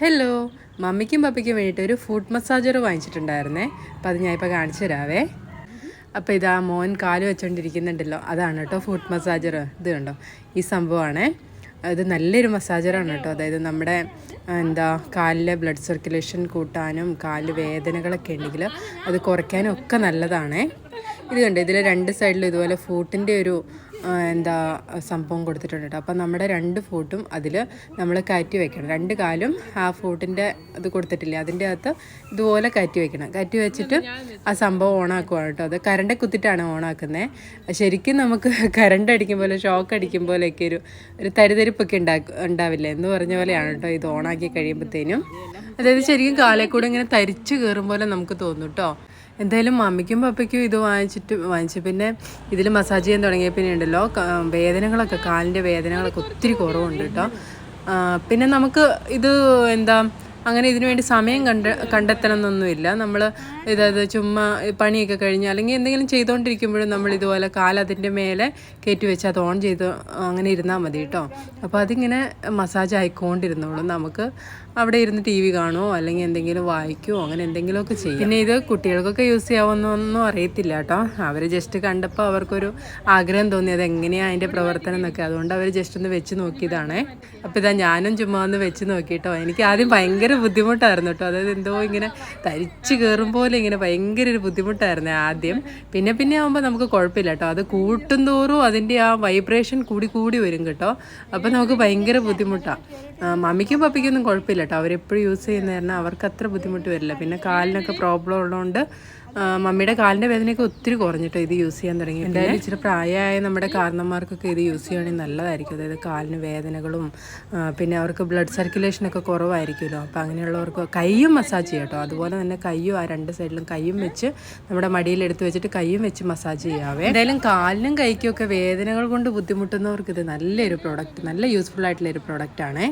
Hello മമ്മിക്കും പപ്പയ്ക്കും വേണ്ടിയിട്ട് ഒരു food massager വാങ്ങിച്ചിട്ടുണ്ടായിരുന്നേ. അപ്പോൾ അത് ഞാൻ ഇപ്പോൾ കാണിച്ചു തരാവേ. അപ്പോൾ ഇതാ മോൻ കാൽ വെച്ചുകൊണ്ടിരിക്കുന്നുണ്ടല്ലോ അതാണ് കേട്ടോ ഫുഡ് മസാജർ ഇത് കണ്ടോ? ഈ സംഭവമാണ്. ഇത് നല്ലൊരു മസാജറാണ് കേട്ടോ. അതായത് നമ്മുടെ എന്താ കാലിലെ ബ്ലഡ് സർക്കുലേഷൻ കൂട്ടാനും കാൽ വേദനകളൊക്കെ ഉണ്ടെങ്കിൽ അത് കുറയ്ക്കാനും ഒക്കെ നല്ലതാണേ. ഇത് കണ്ടോ? ഇതിൽ രണ്ട് സൈഡിലും ഇതുപോലെ ഫോട്ടിന്റെ ഒരു എന്താ സംഭവം കൊടുത്തിട്ടുണ്ട് കേട്ടോ. അപ്പം നമ്മുടെ രണ്ട് ഫോട്ടും അതിൽ നമ്മൾ കയറ്റി വെക്കണം. രണ്ട് കാലും ആ ഫോട്ടിന്റെ ഇത് കൊടുത്തിട്ടില്ലേ? അതിന്റെ അകത്ത് ഇതുപോലെ കയറ്റി വെക്കണം. കയറ്റി വെച്ചിട്ട് ആ സംഭവം ഓണാക്കുവാണ് കേട്ടോ. അത് കരണ്ട് കുത്തിട്ടാണ് ഓണാക്കുന്നത് ശരിക്കും നമുക്ക് കരണ്ട് അടിക്കും പോലെ ഷോക്ക് അടിക്കും പോലെയൊക്കെ ഒരു ഒരു തരിതരിപ്പൊക്കെ ഉണ്ടാക്കും ഉണ്ടാവില്ല? എന്ന് പറഞ്ഞ പോലെയാണ് കേട്ടോ ഇത് ഓണാക്കി കഴിയുമ്പോഴത്തേനും അതായത് ശരിക്കും കാലേ കൂടെ ഇങ്ങനെ തരിച്ചു കയറും പോലെ നമുക്ക് തോന്നും കേട്ടോ. എന്തായാലും മമ്മിക്കും പപ്പയ്ക്കും ഇത് വാങ്ങിച്ചിട്ട് വാങ്ങിച്ചു. പിന്നെ ഇതിൽ മസാജ് ചെയ്യാൻ തുടങ്ങിയ പിന്നെ ഉണ്ടല്ലോ വേദനകളൊക്കെ കാലിന്റെ വേദനകളൊക്കെ ഒത്തിരി കുറവുണ്ട് കേട്ടോ. പിന്നെ നമുക്ക് ഇത് എന്താ അങ്ങനെ ഇതിനു വേണ്ടി സമയം കണ്ട കണ്ടെത്തണം എന്നൊന്നുമില്ല നമ്മൾ ഇതായത് ചുമ്മാ പണിയൊക്കെ കഴിഞ്ഞ് അല്ലെങ്കിൽ എന്തെങ്കിലും ചെയ്തുകൊണ്ടിരിക്കുമ്പോഴും നമ്മൾ ഇതുപോലെ കാൽ കാലതിന്റെ മേലെ കയറ്റി വെച്ച് അത് ഓൺ ചെയ്ത് അങ്ങനെ ഇരുന്നാൽ മതി കേട്ടോ. അപ്പോൾ അതിങ്ങനെ മസാജ് ആയിക്കൊണ്ടിരുന്നോളും. നമുക്ക് അവിടെ ഇരുന്ന് ടി വി കാണുമോ അല്ലെങ്കിൽ എന്തെങ്കിലും വായിക്കുമോ അങ്ങനെ എന്തെങ്കിലുമൊക്കെ ചെയ്യും. പിന്നെ ഇത് കുട്ടികൾക്കൊക്കെ യൂസ് ചെയ്യാവുന്നൊന്നും അറിയത്തില്ല കേട്ടോ. അവർ ജസ്റ്റ് കണ്ടപ്പോൾ അവർക്കൊരു ആഗ്രഹം തോന്നി എങ്ങനെയാണ് അതിന്റെ പ്രവർത്തനം എന്നൊക്കെ. അതുകൊണ്ട് അവർ ജസ്റ്റ് ഒന്ന് വെച്ച് നോക്കിയതാണേ. അപ്പോൾ ഇതാ ഞാനും ചുമ്മാ ഒന്ന് വെച്ച് നോക്കിയിട്ടോ. എനിക്ക് ആദ്യം ഭയങ്കര ബുദ്ധിമുട്ടായിരുന്നു കേട്ടോ. അതായത് എന്തോ ഇങ്ങനെ തരിച്ച് കയറും പോലെ ഇങ്ങനെ ഭയങ്കര ഒരു ബുദ്ധിമുട്ടായിരുന്നു ആദ്യം. പിന്നെ പിന്നെ ആകുമ്പോൾ നമുക്ക് കുഴപ്പമില്ല കേട്ടോ. അത് കൂട്ടും തോറും അതിന്റെ ആ വൈബ്രേഷൻ കൂടി കൂടി വരും കേട്ടോ. അപ്പോൾ നമുക്ക് ഭയങ്കര ബുദ്ധിമുട്ടാണ് മമ്മിക്കും പപ്പിക്കൊന്നും കുഴപ്പമില്ല കേട്ടോ. അവരെപ്പോഴും യൂസ് ചെയ്യുന്ന കാരണം അവർക്ക് അത്ര ബുദ്ധിമുട്ട് വരില്ല. പിന്നെ കാലിനൊക്കെ പ്രോബ്ലം ഉള്ളതുകൊണ്ട് മമ്മിയുടെ കാലിന്റെ വേദനയൊക്കെ ഒത്തിരി കുറഞ്ഞിട്ടോ ഇത് യൂസ് ചെയ്യാൻ തുടങ്ങി. എന്തായാലും ഇച്ചിരി പ്രായമായ നമ്മുടെ കാരണന്മാർക്കൊക്കെ ഇത് യൂസ് ചെയ്യുകയാണെങ്കിൽ നല്ലതായിരിക്കും. അതായത് കാലിന് വേദനകളും പിന്നെ അവർക്ക് ബ്ലഡ് സർക്കുലേഷനൊക്കെ കുറവായിരിക്കുമല്ലോ. അപ്പോൾ അങ്ങനെയുള്ളവർക്ക് കൈയും മസാജ് ചെയ്യാം കേട്ടോ. അതുപോലെ തന്നെ കയ്യും ആ രണ്ട് സൈഡിലും കൈയും വെച്ച് നമ്മുടെ മടിയിൽ എടുത്തു വെച്ചിട്ട് കൈയും വെച്ച് മസാജ് ചെയ്യാവേ. എന്തായാലും കാലിനും കൈക്കും ഒക്കെ വേദനകൾ കൊണ്ട് ബുദ്ധിമുട്ടുന്നവർക്ക് ഇത് നല്ലൊരു പ്രോഡക്റ്റ് നല്ല യൂസ്ഫുൾ ആയിട്ടുള്ള ഒരു പ്രോഡക്റ്റ് ആണേ.